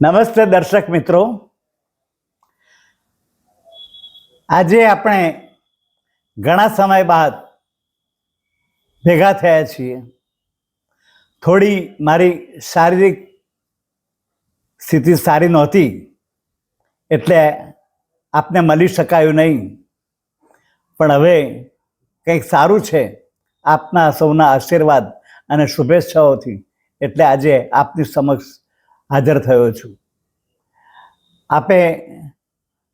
નમસ્તે દર્શક મિત્રો. આજે આપણે ઘણા સમય બાદ ભેગા થયા છીએ. થોડી મારી શારીરિક સ્થિતિ સારી નહોતી, એટલે આપને મળી શકાયું નહીં. પણ હવે કંઈક સારું છે આપના સૌના આશીર્વાદ અને શુભેચ્છાઓથી, એટલે આજે આપની સમક્ષ હાજર થયો છું. આપે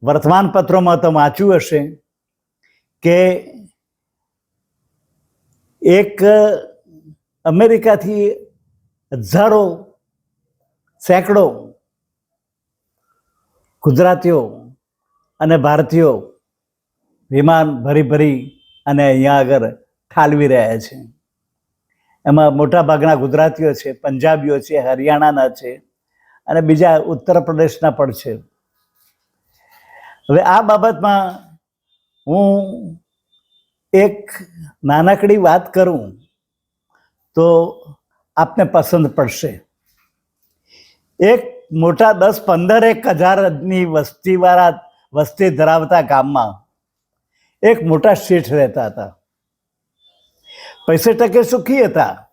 વર્તમાનપત્રોમાં તો વાંચ્યું હશે કે એક અમેરિકાથી હજારો સેંકડો ગુજરાતીઓ અને ભારતીયો વિમાન ભરી ભરી અને અહીંયા આગળ ઠાલવી રહ્યા છે. એમાં મોટા ભાગના ગુજરાતીઓ છે, પંજાબીઓ છે, હરિયાણાના છે અને બીજા ઉત્તર પ્રદેશના પણ છે. હવે આ બાબતમાં હું એક નાનકડી વાત કરું તો આપને પસંદ પડશે. એક મોટા દસ પંદર એક હજારની વસ્તીવાળા વસ્તી ધરાવતા ગામમાં એક મોટા શેઠ રહેતા હતા. પૈસે ટકે સુખી હતા.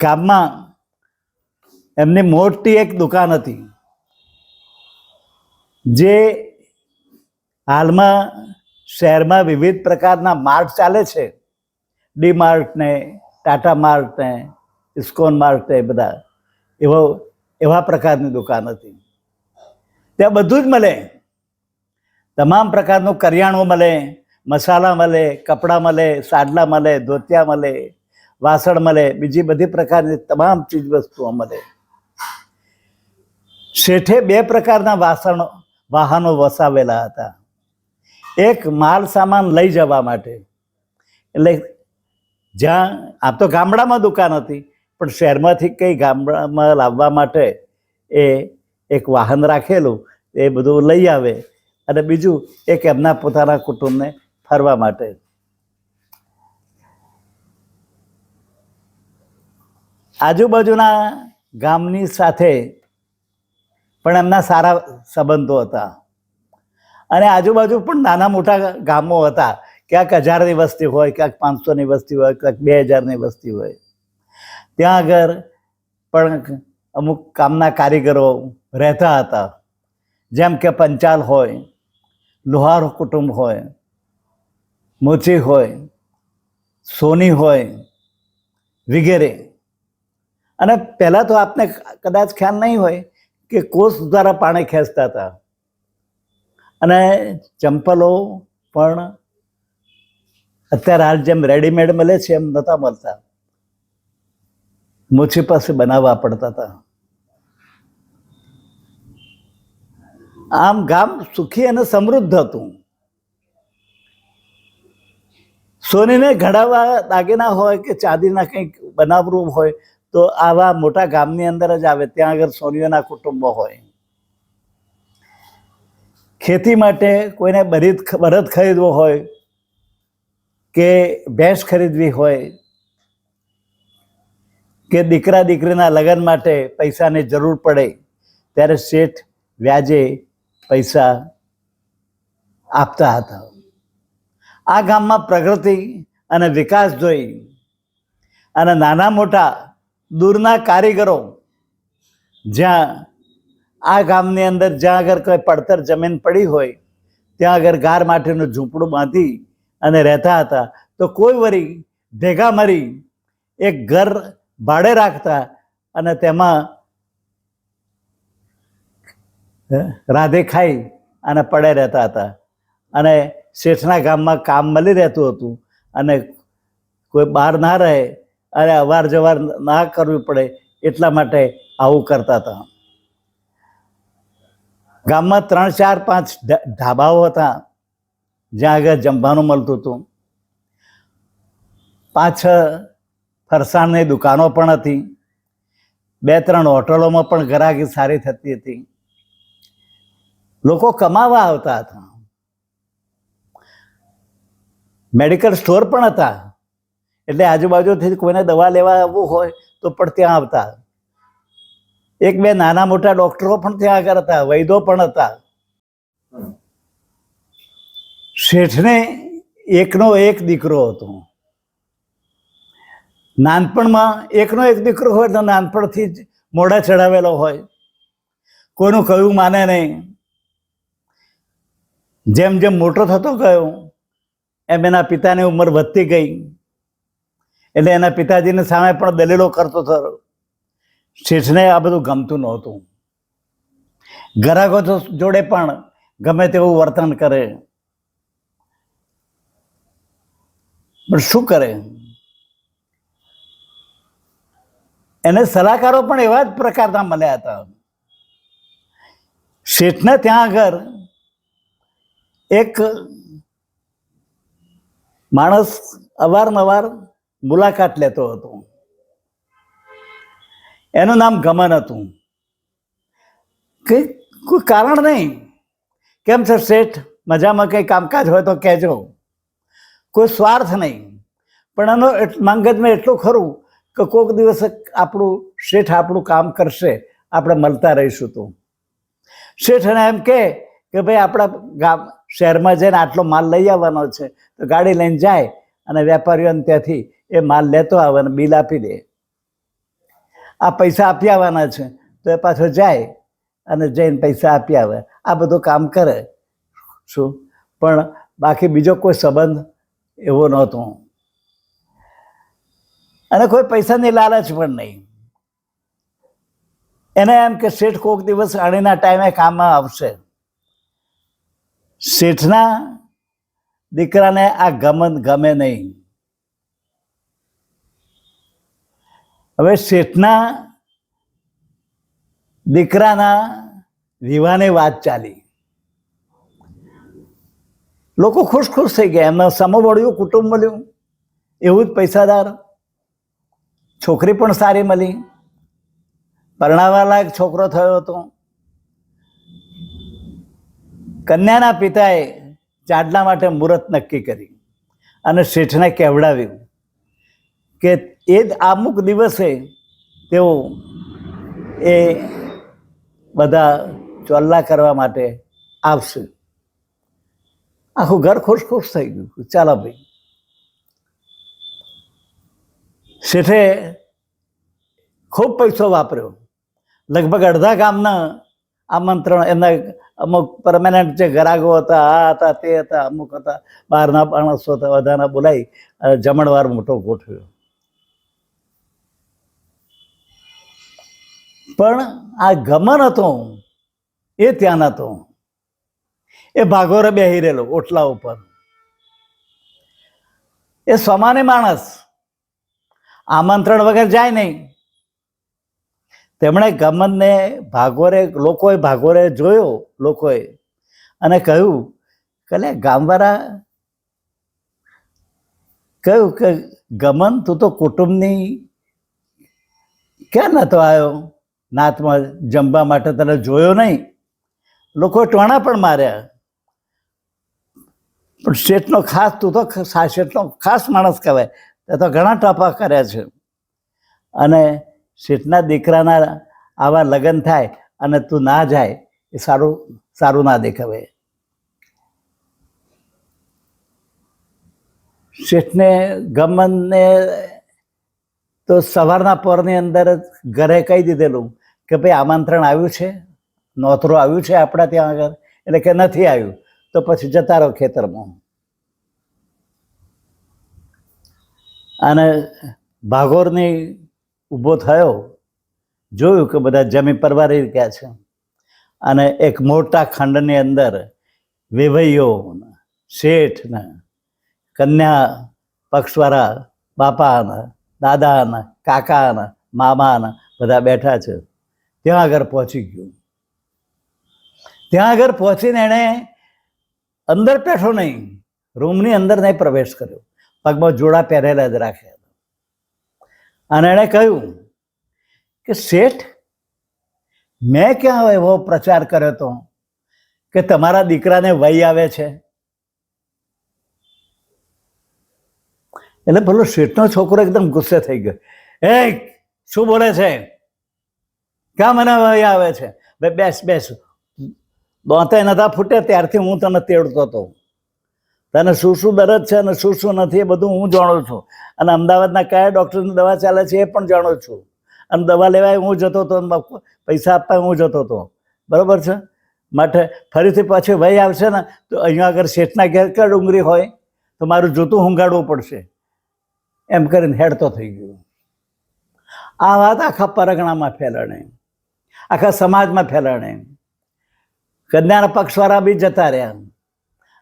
ગામમાં એમની મોટી એક દુકાન હતી. જે હાલમાં શહેરમાં વિવિધ પ્રકારના માર્ટ ચાલે છે. ડી માર્ટ ને, ટાટા માર્ટ ને, ઇસ્કોન માર્ટ ને બધા. એવો, એવા પ્રકારની દુકાન હતી. ત્યાં બધું જ મળે. તમામ પ્રકારનું કરિયાણું મળે, મસાલા મળે, કપડાં મળે, સાડલા મળે, ધોતિયા મળે, વાસણ મળે, બીજી બધી પ્રકારની તમામ ચીજ વસ્તુઓ મળે. શેઠે બે પ્રકારના વાસણો, વાહનો વસાવેલા હતા. એક માલ સામાન લઈ જવા માટે. એટલે જ્યાં આમ તો ગામડામાં દુકાન હતી, પણ શહેરમાંથી કંઈ ગામડામાં લાવવા માટે એ એક વાહન રાખેલું, એ બધું લઈ આવે. અને બીજું એક એમના પોતાના કુટુંબને ફરવા માટે. આજુબાજુના ગામની સાથે પણ એમના સારા સંબંધો હતા. અને આજુબાજુ પણ નાના મોટા ગામો હતા. ક્યાંક હજારની વસ્તી હોય, ક્યાંક પાંચસોની વસ્તી હોય, ક્યાંક બે હજારની વસ્તી હોય. ત્યાં આગળ પણ અમુક કામના કારીગરો રહેતા હતા. જેમ કે પંચાલ હોય, લુહાર કુટુંબ હોય, મોચી હોય, સોની હોય, વગેરે. અને પહેલાં તો આપને કદાચ ખ્યાલ નહીં હોય કે કોષ દ્વારા પાણી ખેંચતા હતા. અને ચંપલો પણ અત્યારે હાલ જેમ રેડીમેડ મળે છે એમ નહોતા મળતા. મોછી પાસે બનાવવા પડતા હતા. આમ ગામ સુખી અને સમૃદ્ધ હતું. સોનીને ઘડાવા દાગીના હોય કે ચાંદીના કંઈક બનાવવું હોય તો આવા મોટા ગામની અંદર જ આવે, ત્યાં આગળ સોનીઓના કુટુંબો હોય. ખેતી માટે કોઈને બરીદ બળદ ખરીદવો હોય કે ભેંસ ખરીદવી હોય કે દીકરા દીકરીના લગ્ન માટે પૈસાની જરૂર પડે, ત્યારે શેઠ વ્યાજે પૈસા આપતા હતા. આ ગામમાં પ્રગતિ અને વિકાસ જોઈ અને નાના મોટા દૂરના કારીગરો, જ્યાં આ ગામની અંદર જ્યાં આગળ કોઈ પડતર જમીન પડી હોય, ત્યાં આગળ ગાર માટેનું ઝૂંપડું બાંધી અને રહેતા હતા, તો કોઈ વળી ભેગા મરી એક ઘર ભાડે રાખતા અને તેમાં રાધે ખાઈ અને પડે રહેતા હતા. અને શેઠના ગામમાં કામ મળી રહેતું હતું અને કોઈ બહાર ના રહે અને અવાર જવાર ના કરવી પડે એટલા માટે આવું કરતા હતા. ગામમાં ત્રણ, ચાર, પાંચ ઢાબાઓ હતા, જ્યાં આગળ જમવાનું મળતું હતું. પાંચ ફરસાણની દુકાનો પણ હતી. બે, ત્રણ હોટલોમાં પણ ગ્રાહકી સારી થતી હતી. લોકો કમાવા આવતા હતા. મેડિકલ સ્ટોર પણ હતા. એટલે આજુબાજુથી કોઈને દવા લેવા આવવું હોય તો પણ ત્યાં આવતા. એક બે નાના મોટા ડોક્ટરો પણ ત્યાં આગળ હતા વૈદો પણ હતા. શેઠને એકનો એક દીકરો હતો. નાનપણમાં એકનો એક દીકરો હોય તો નાનપણથી જ મોઢા ચડાવેલો હોય. કોઈનું કહ્યું માને નહીં. જેમ જેમ મોટો થતો ગયો, એમ એના પિતાની ઉંમર વધતી ગઈ. એટલે એના પિતાજીની સામે પણ દલીલો કરતો થયો શેઠને આ બધું ગમતું નહોતું. ગ્રાહકો જોડે પણ ગમે તેવું વર્તન કરે. પણ શું કરે? એને સલાહકારો પણ એવા જ પ્રકારના મળ્યા હતા. શેઠને ત્યાં આગળ એક માણસ અવારનવાર મુલાકાત લેતો હતો. એનું નામ ગમન હતું. કે કોઈ કારણ નહીં. કેમ છે શેઠ? મજામાં કંઈ કામકાજ હોય તો કહેજો. કોઈ સ્વાર્થ નહીં. પણ એનો મગજમાં એટલું ખરું કે કોઈક દિવસ આપણું, શેઠ આપણું કામ કરશે. આપણે મળતા રહીશું તો. શેઠ એને એમ કહે કે ભાઈ આપણા ગામ, શહેરમાં જઈને આટલો માલ લઈ આવવાનો છે. તો ગાડી લઈને જાય અને વેપારીઓને ત્યાંથી એ માલ લેતો આવે અને બિલ આપી દે. આ પૈસા આપી આવવાના છે, તો એ પાછો જાય અને જઈને પૈસા આપી આવે. આ બધું કામ કરે. શું? પણ બાકી બીજો કોઈ સંબંધ એવો નહોતો. અને કોઈ પૈસાની લાલચ પણ નહીં. એને એમ કે શેઠ કોઈક દિવસ અણીના ટાઈમે કામમાં આવશે. શેઠના દીકરાને આ ગમન ગમે નહીં. હવે શેઠના દીકરાના વિવાહની વાત ચાલી. લોકો ખુશ ખુશ થઈ ગયા. એમના સમૂહ વળ્યું કુટુંબ મળ્યું. એવું જ પૈસાદાર. છોકરી પણ સારી મળી. પરણાવા લાયક છોકરો થયો હતો. કન્યાના પિતાએ ચાડલા માટે મુહૂર્ત નક્કી કરી અને શેઠને કહેવડાવ્યું કે એ જ અમુક દિવસે તેઓ એ બધા ચોલ્લા કરવા માટે આવશે. આખું ઘર ખુશ ખુશ થઈ ગયું ચાલો ભાઈ. શેઠે ખૂબ પૈસો વાપર્યો. લગભગ અડધા ગામના આમંત્રણ, એમના અમુક પરમાનન્ટ જે ગરાગો હતા, આ હતા, તે હતા, અમુક હતા, બહારના માણસો હતા, બધાના બોલાવી જમણવાર મોટો ગોઠવ્યો. પણ આ ગમન હતો, એ ત્યાં નહોતો એ ભાગોરે બેહી રહેલો, ઓટલા ઉપર. એ સમાને માણસ, આમંત્રણ વગર જાય નહીં. તેમણે ગમનને ભાગોરે, લોકોએ ભાગોરે જોયો, લોકોએ, અને કહ્યું કે ગામવાળા, કહ્યું કે ગમન, તું તો કુટુંબની, ક્યાં નહોતો આવ્યો? નાતમાં જમવા માટે તને જોયો નહીં. લોકો ટોણા પણ માર્યા. પણ શેઠનો ખાસ, તું તો શેઠનો ખાસ માણસ કહેવાય. તે તો ઘણા ટપા કર્યા છે. અને શેઠના દીકરાના આવા લગ્ન થાય અને તું ના જાય, એ સારું સારું ના દેખાવે. શેઠને ગમનને તો સવારના પોરની અંદર ઘરે કહી દીધેલું. કે ભાઈ આમંત્રણ આવ્યું છે? નોતરું આવ્યું છે આપણા ત્યાં આગળ? એટલે કે નથી આવ્યું? તો પછી જતા રહો ખેતરમાં. અને ભાગોરની ઊભો થયો, જોયું કે બધા જમી પરવારી ગયા છે. અને એક મોટા ખંડની અંદર વેવૈયો ને શેઠ ને કન્યા પક્ષવાળા બાપાના, દાદાના દાદા મામાના બધા બેઠા છે. ત્યાં આગળ પહોંચી ગયું. ત્યાં આગળ પહોંચીને એણે અંદર બેઠો નહીં, રૂમની અંદર નહીં પ્રવેશ કર્યો. પગમાં જોડા પહેરેલા જ રાખ્યા. અને એણે કહ્યું કે શેઠ, મેં ક્યાં એવો પ્રચાર કર્યો હતો કે તમારા દીકરાને વય આવે છે? એટલે પેલો શેઠનો છોકરો એકદમ ગુસ્સે થઈ ગયો. એ, શું બોલે છે? ક્યાં મને આવે છે? બે બેસ બેસ. દોતે નતા ફૂટે, ત્યારથી હું તને તેડતો હતો તને શું શું દરદ છે અને શું શું નથી એ બધું હું જાણું છું. અને અમદાવાદના કયા ડૉક્ટરની દવા ચાલે છે એ પણ જાણું છું. અને દવા લેવાય હું જતો હતો પૈસા આપવા હું જતો હતો બરાબર છે? માટે ફરીથી પાછી ભાઈ આવશે ને, તો અહીંયા આગળ શેઠના ઘેર કે ડુંગળી હોય, તો મારું જૂતું હુંગાડવું પડશે. એમ કરીને હેડતો થઈ ગયો. આ વાત આખા પરગણામાં ફેલાણે. આખા સમાજમાં ફેલાણે. કન્યાના પક્ષવાળા બી જતા રહ્યા.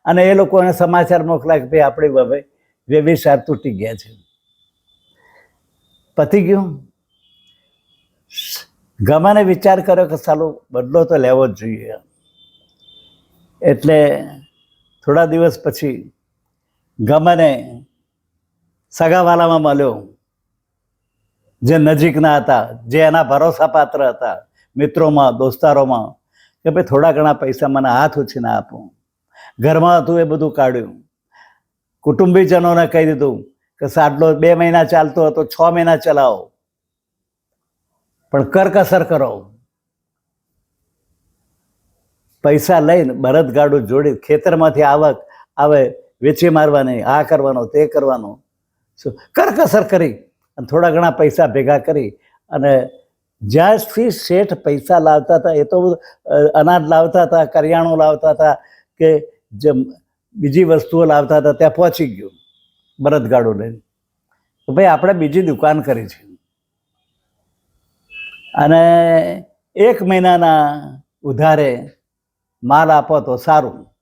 અને એ લોકોને સમાચાર મોકલા કે ભાઈ આપણી હવે વ્યવસાય તૂટી ગયા છે. પતી ગયું. ગમાને વિચાર કર્યો કે સાલું બદલો તો લેવો જ જોઈએ. એટલે થોડા દિવસ પછી ગમને સગાવાલામાં મળ્યો. જે નજીકના હતા, જે એના ભરોસાપાત્ર હતા. મિત્રોમાં, દોસ્તારોમાં કે ભાઈ થોડા ઘણા પૈસા મને હાથ ઉછીને આપો. ઘરમાં હતું એ બધું કાઢ્યું. કુટુંબીજનોને કહી દીધું કે સાડલો બે મહિના ચાલતો હતો, છ મહિના ચલાવો. પણ કરકસર કરો. પૈસા લઈને બળદગાડું જોડી ખેતરમાંથી આવક આવે, વેચી મારવાની, આ કરવાનો, તે કરવાનો. શું? કરકસર કરી અને થોડા ઘણા પૈસા ભેગા કરી અને જ્યાંથી શેઠ પૈસા લાવતા હતા, એ તો અનાજ લાવતા હતા, કરિયાણું લાવતા હતા, કે જે બીજી વસ્તુઓ લાવતા હતા, ત્યાં પહોંચી ગયું બળદગાડું લઈને. તો ભાઈ, આપણે બીજી દુકાન કરી છે. અને એક મહિનાના ઉધારે માલ આપો તો સારું.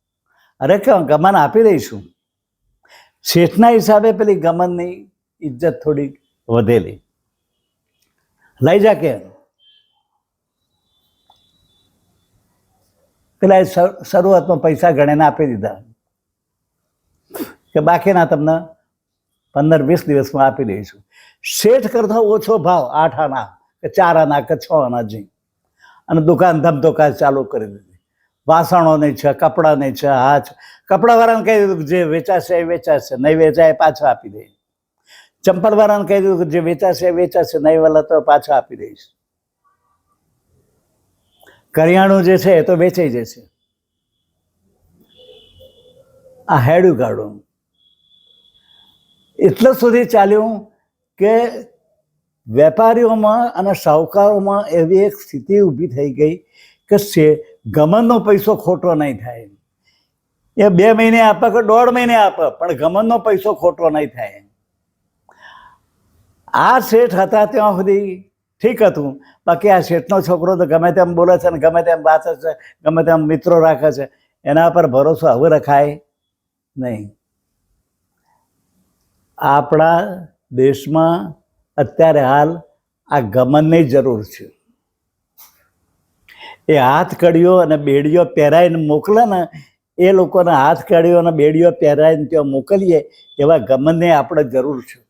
અરે કે ગમન આપી દઈશું. શેઠના હિસાબે પેલી ગમનની ઇજ્જત થોડી વધેલી. લઈ જા કે. પેલા એ શરૂ- શરૂઆતમાં પૈસા ગણીને આપી દીધા. કે બાકીના તમને પંદર વીસ દિવસમાં આપી દઈશું. શેઠ કરતા ઓછો ભાવ આઠ આના કે ચાર આના કે છ આના જી. અને દુકાન ધમધોકા ચાલુ કરી દીધી. વાસણોની છે કપડાની છે હા છે કપડાવાળાને કહી દીધું જે વેચાશે એ વેચાશે, નહીં વેચાય પાછા આપી દે. ચંપલવાળાને કહી દીધું કે જે વેચાશે વેચાશે, નહીં વાલા તો પાછા આપી દઈશ. કરિયાણું જે છે એ તો વેચાઈ જશે. આ હેડું ગાડું એટલે સુધી ચાલ્યું કે વેપારીઓમાં અને સાહુકારોમાં એવી એક સ્થિતિ ઊભી થઈ ગઈ કે છે ગમનનો પૈસો ખોટો નહીં થાય. એ બે મહિને આપે કે દોઢ મહિને આપે, પણ ગમનનો પૈસો ખોટો નહીં થાય. આ શેઠ હતા ત્યાં સુધી ઠીક હતું. બાકી આ શેઠનો છોકરો તો ગમે તેમ બોલે છે ને ગમે તેમ વાંચે છે, ગમે તેમ મિત્રો રાખે છે, એના પર ભરોસો હવે રખાય નહીં. આપણા દેશમાં અત્યારે હાલ આ ગમનની જરૂર છે. એ હાથ કડીઓ અને બેડીઓ પહેરાઈને મોકલે ને, એ લોકોને હાથ કડીઓ અને બેડીઓ પહેરાઈને ત્યાં મોકલીએ એવા ગમનની આપણે જરૂર છે.